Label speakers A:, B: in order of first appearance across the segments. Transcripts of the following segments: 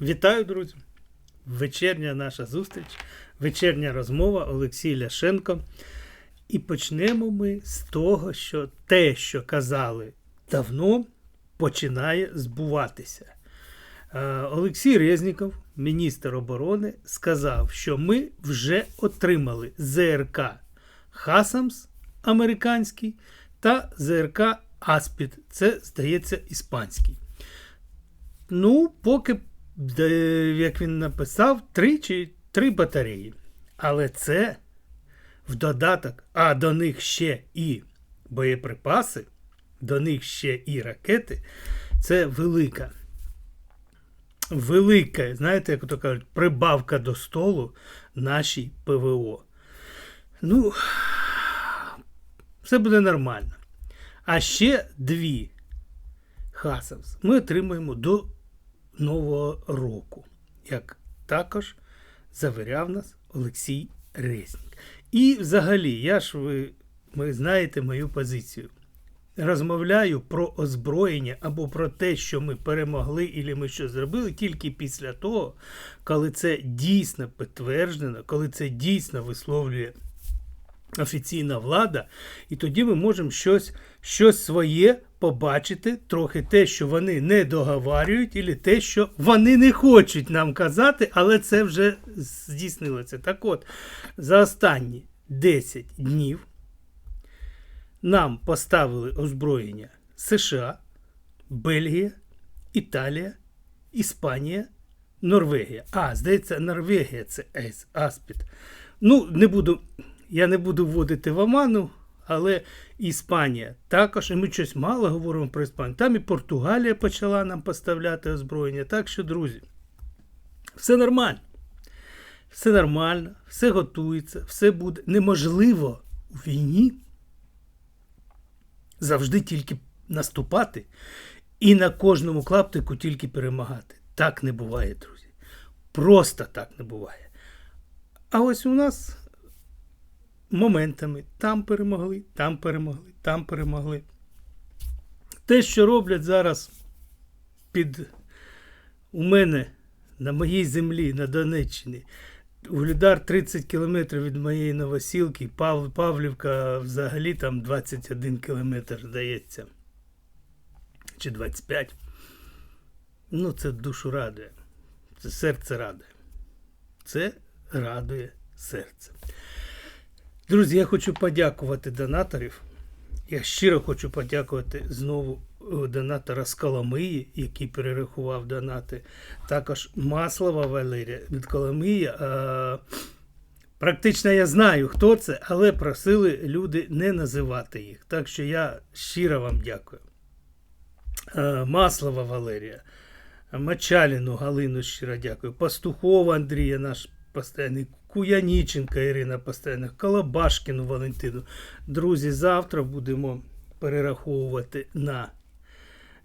A: Вітаю, друзі! Вечірня наша зустріч, вечірня розмова Олексій Ляшенко. І почнемо ми з того, що те, що казали давно, починає збуватися. Е, Олексій Резніков, міністр оборони, сказав, що ми вже отримали ЗРК Хасамс американський та ЗРК Аспід. Це, здається, іспанський. Ну, поки, де, як він написав, три чи три батареї. Але це в додаток, а до них ще і боєприпаси, до них ще і ракети. Це велика. Велика, знаєте, як то кажуть, прибавка до столу нашій ПВО. Ну, все буде нормально. А ще дві Хасавс ми отримаємо до Нового року, як також завіряв нас Олексій Резнік. І взагалі, я ж ви, ви знаєте мою позицію. Розмовляю про озброєння або про те, що ми перемогли, і ми що зробили, тільки після того, коли це дійсно підтверджено, коли це дійсно висловлює офіційна влада, і тоді ми можемо щось щось своє побачити, трохи те, що вони не договарюють, і те, що вони не хочуть нам казати, але це вже здійснилося. Так от, за останні 10 днів нам поставили озброєння США, Бельгія, Італія, Іспанія, Норвегія. А, здається, Норвегія це Аспід. Ну, не буду. Я не буду вводити в оману, але Іспанія також, і ми щось мало говоримо про Іспанію. Там і Португалія почала нам поставляти озброєння. Так що, друзі, все нормально. Все нормально, все готується, все буде неможливо у війні завжди тільки наступати і на кожному клаптику тільки перемагати. Так не буває, друзі. Просто так не буває. А ось у нас моментами там перемогли, там перемогли, там перемогли. Те, що роблять зараз під у мене на моїй землі, на Донеччині, Угледар 30 кілометрів від моєї Новосілки, Пав, Павлівка взагалі там 21 кілометр, здається. Чи 25. Ну, це душу радує. Це серце радує. Це радує серце. Друзі, я хочу подякувати донаторів. Я щиро хочу подякувати знову е, донатора з Коломиї, який перерахував донати. Також Маслова Валерія від Коломиї. Практично я знаю, хто це, але просили люди не називати їх. Так що я щиро вам дякую. Маслова Валерія, Мачаліну Галину щиро дякую. Пастухова Андрія, наш постійний Куяніченка Ірина постійно, Колобашкіну Валентину. Друзі, завтра будемо перераховувати на.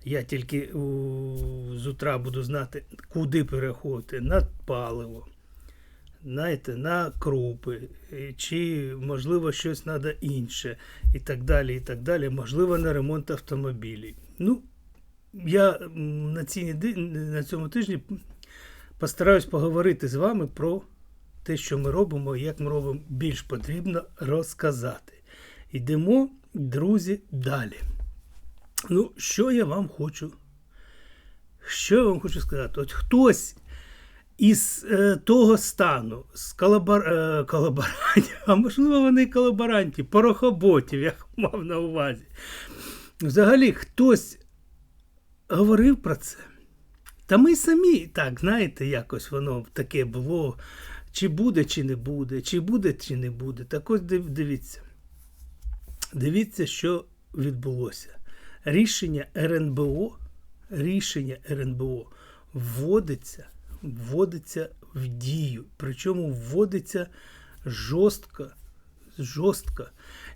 A: Я тільки у, з утра буду знати, куди перераховувати на паливо, знаєте, на крупи, чи, можливо, щось треба інше, і так далі. і так далі, Можливо, на ремонт автомобілів. Ну, я на, цій, на цьому тижні постараюсь поговорити з вами про те, що ми робимо, як ми робимо, більш потрібно розказати. Йдемо, друзі, далі. Ну, що я вам хочу? Що я вам хочу сказати? От хтось із е, того стану, з колабор... е, колаборантів, а можливо, вони колаборанті, порохоботів, як мав на увазі. Взагалі, хтось говорив про це. Та ми самі, так, знаєте, якось воно таке було. Чи буде, чи не буде, чи буде, чи не буде. Так ось дивіться. Дивіться, що відбулося. Рішення РНБО, рішення РНБО вводиться, вводиться в дію. Причому вводиться жорстко, жорстко.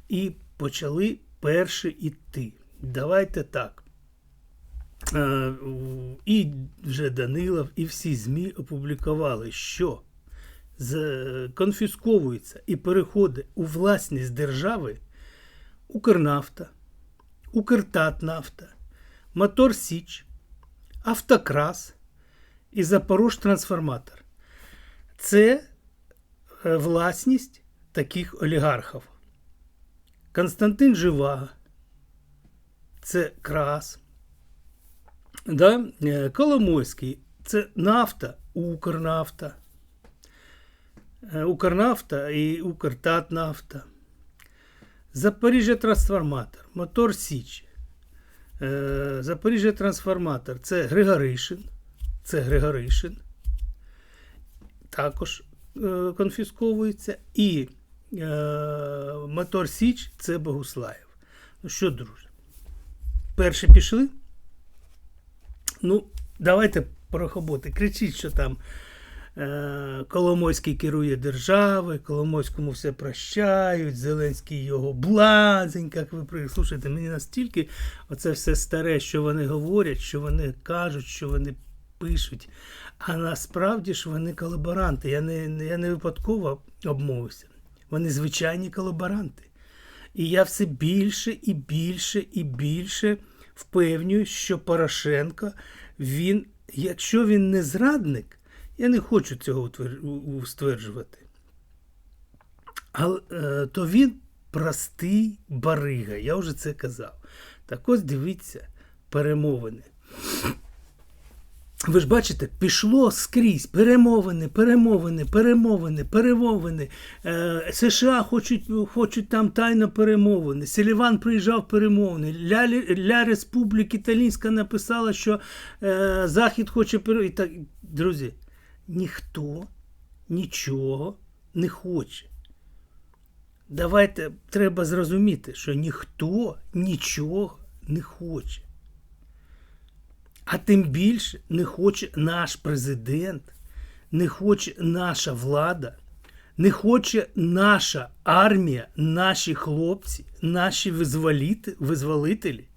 A: І почали перші йти. Давайте так. І вже Данилов, і всі ЗМІ опублікували, що конфісковується і переходить у власність держави Укрнафта, Укртатнафта, Мотор Січ, Автокрас і Запорожтрансформатор. Це е, власність таких олігархів. Константин Живаго, це Крас. Да? е, Коломойський це нафта, Укрнафта. Е, Укрнафта і Укртатнафта. Запоріжжя трансформатор, Мотор Січ. Е, Запоріжжя трансформатор це Григоришин. Це Григоришин. Також е, конфісковується. І Мотор Січ це Богуслаєв. Ну що, друзі? Перші пішли? Ну, давайте порохоботи. Кричіть, що там Коломойський керує державою, Коломойському все прощають, Зеленський його блазень, як ви при- Слушайте, мені настільки оце все старе, що вони говорять, що вони кажуть, що вони пишуть. А насправді ж вони колаборанти. Я не, я не випадково обмовився. Вони звичайні колаборанти. І я все більше і більше і більше впевнююсь, що Порошенко, він, якщо він не зрадник, я не хочу цього стверджувати, але, то він простий барига, я вже це казав. Так ось дивіться, перемовини. Ви ж бачите, пішло скрізь перемовини, перемовини, перемовини, перемовини. Е, США хочуть, хочуть там тайно перемовини. Селіван приїжджав перемовини. Ля, Ля Республіки Італійська написала, що е, Захід хоче перемовини. Друзі, ніхто нічого не хоче. Давайте треба зрозуміти, що ніхто нічого не хоче. А тим більше не хоче наш президент, не хоче наша влада, не хоче наша армія, наші хлопці, наші визволіти- визволителі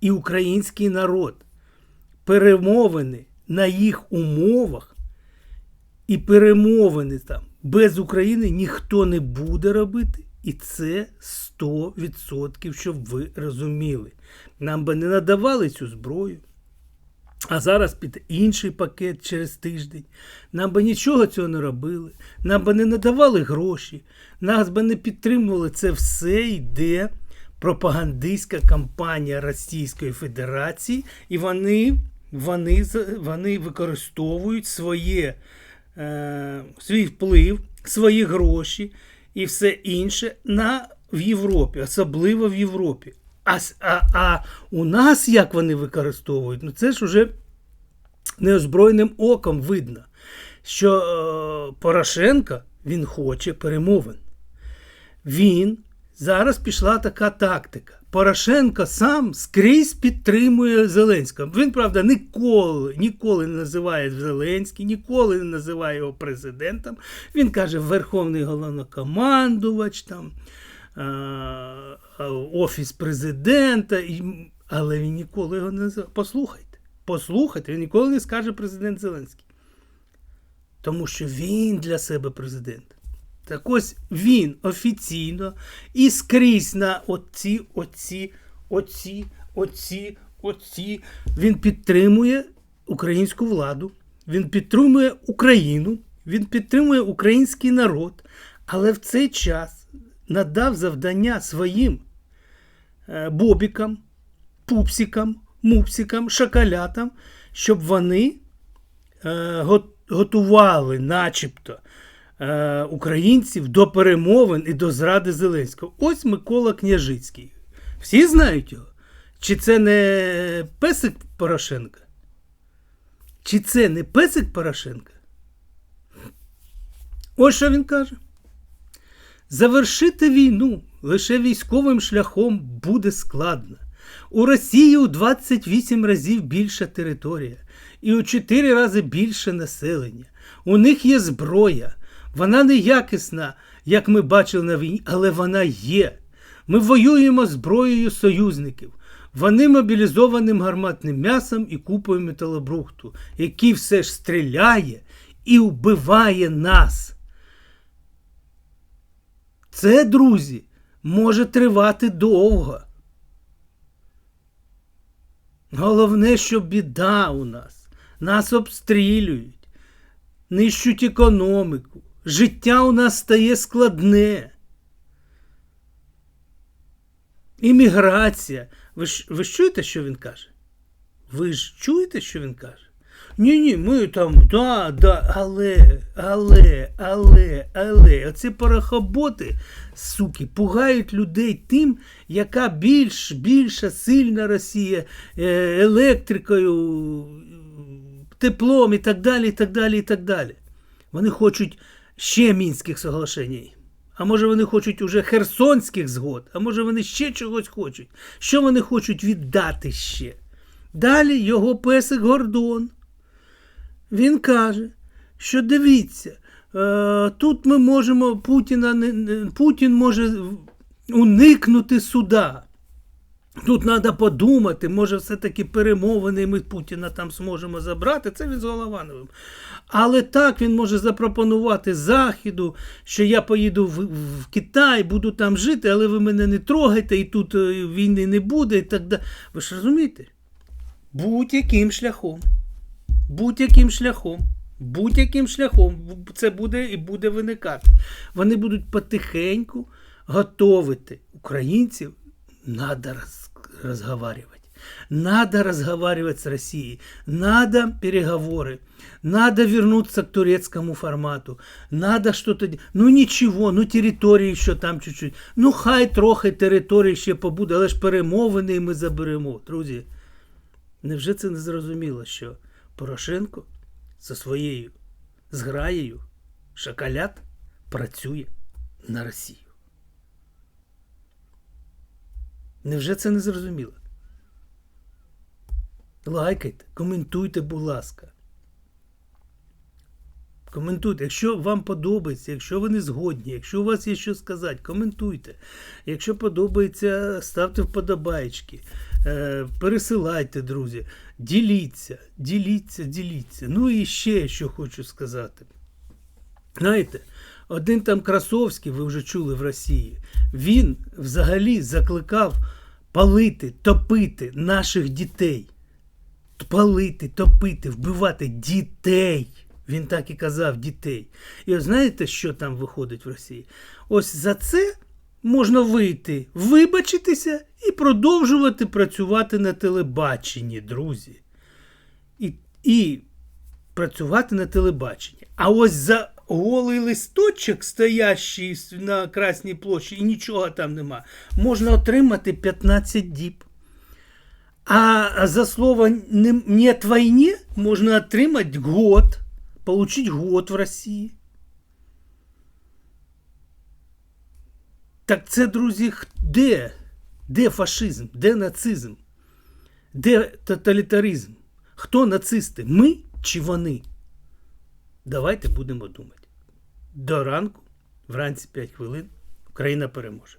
A: і український народ. Перемовини на їх умовах і перемовини там без України ніхто не буде робити. І це 100%, щоб ви розуміли. Нам би не надавали цю зброю. А зараз під інший пакет через тиждень. Нам би нічого цього не робили, нам би не надавали гроші, нас би не підтримували. Це все йде пропагандистська кампанія Російської Федерації, і вони, вони, вони використовують своє, е, свій вплив, свої гроші і все інше на, в Європі, особливо в Європі. А, а, а у нас як вони використовують? Ну це ж уже неозброєним оком видно, що е, Порошенко він хоче перемовин. Він зараз пішла така тактика. Порошенко сам скрізь підтримує Зеленського. Він, правда, ніколи, ніколи не називає Зеленський, ніколи не називає його президентом. Він каже, Верховний головнокомандувач, там, Офіс президента, але він ніколи його не називає. Послухайте, послухайте, він ніколи не скаже президент Зеленський. Тому що він для себе президент. Так ось він офіційно і скрізь на оці, оці, оці, оці, оці. Він підтримує українську владу, він підтримує Україну, він підтримує український народ, але в цей час надав завдання своїм е, бобікам, пупсикам, мупсикам, шакалятам, щоб вони е, готували, начебто, е, українців до перемовин і до зради Зеленського. Ось Микола Княжицький. Всі знають його? Чи це не песик Порошенка? Чи це не песик Порошенка? Ось що він каже. Завершити війну лише військовим шляхом буде складно. У Росії у 28 разів більша територія і у 4 рази більше населення. У них є зброя. Вона не якісна, як ми бачили на війні, але вона є. Ми воюємо зброєю союзників. Вони мобілізованим гарматним м'ясом і купою металобрухту, який все ж стріляє і вбиває нас. Це, друзі, може тривати довго. Головне, що біда у нас нас обстрілюють, нищуть економіку. Життя у нас стає складне. Імміграція. Ви ж, ви ж чуєте, що він каже? Ви ж чуєте, що він каже? Ні, ні, ми там, да, да, але, але, але, але. Оці порохоботи, суки, пугають людей тим, яка більш, більша сильна Росія е, електрикою, теплом і так далі, і так далі, і так далі. Вони хочуть ще мінських соглашень. А може вони хочуть уже херсонських згод, а може вони ще чогось хочуть. Що вони хочуть віддати ще? Далі його песик Гордон. Він каже, що дивіться, е, тут ми можемо Путіна Путін може уникнути суда. Тут треба подумати, може, все-таки перемовини ми Путіна там зможемо забрати. Це він з Головановим. Але так він може запропонувати Західу, що я поїду в, в Китай, буду там жити, але ви мене не трогайте, і тут е, війни не буде, і так далі. Ви ж розумієте? Будь-яким шляхом. Будь-яким шляхом. Будь-яким шляхом це буде і буде виникати. Вони будуть потихеньку готовити українців. Надо роз, разговаривать. Надо разговаривать с Россией. Надо переговоры. Надо вернуться к турецкому формату. Надо что-то... Ну нічого, ну території ще там чуть-чуть. Ну хай трохи території ще побуде, але ж перемовини ми заберемо. Друзі, невже це не зрозуміло, що Порошенко зі своєю зграєю шоколад працює на Росію? Невже це не зрозуміло? Лайкайте, коментуйте, будь ласка. Коментуйте, якщо вам подобається, якщо ви не згодні, якщо у вас є що сказати, коментуйте. Якщо подобається, ставте вподобайки, е, пересилайте, друзі, діліться, діліться, діліться. Ну і ще що хочу сказати. Знаєте, один там Красовський, ви вже чули в Росії, він взагалі закликав палити, топити наших дітей. Палити, топити, вбивати дітей. Він так і казав дітей. І от знаєте, що там виходить в Росії? Ось за це можна вийти, вибачитися і продовжувати працювати на телебаченні, друзі. І, і працювати на телебаченні. А ось за голий листочок, стоящий на Красній площі, і нічого там нема, можна отримати 15 діб. А за слово «не- «нет войне» можно отримать год, получить год в Росії. Так це, друзі, де? Де фашизм? Де нацизм? Де тоталітаризм? Хто нацисти? Ми чи вони? Давайте будемо думати. До ранку, вранці 5 хвилин, Україна переможе.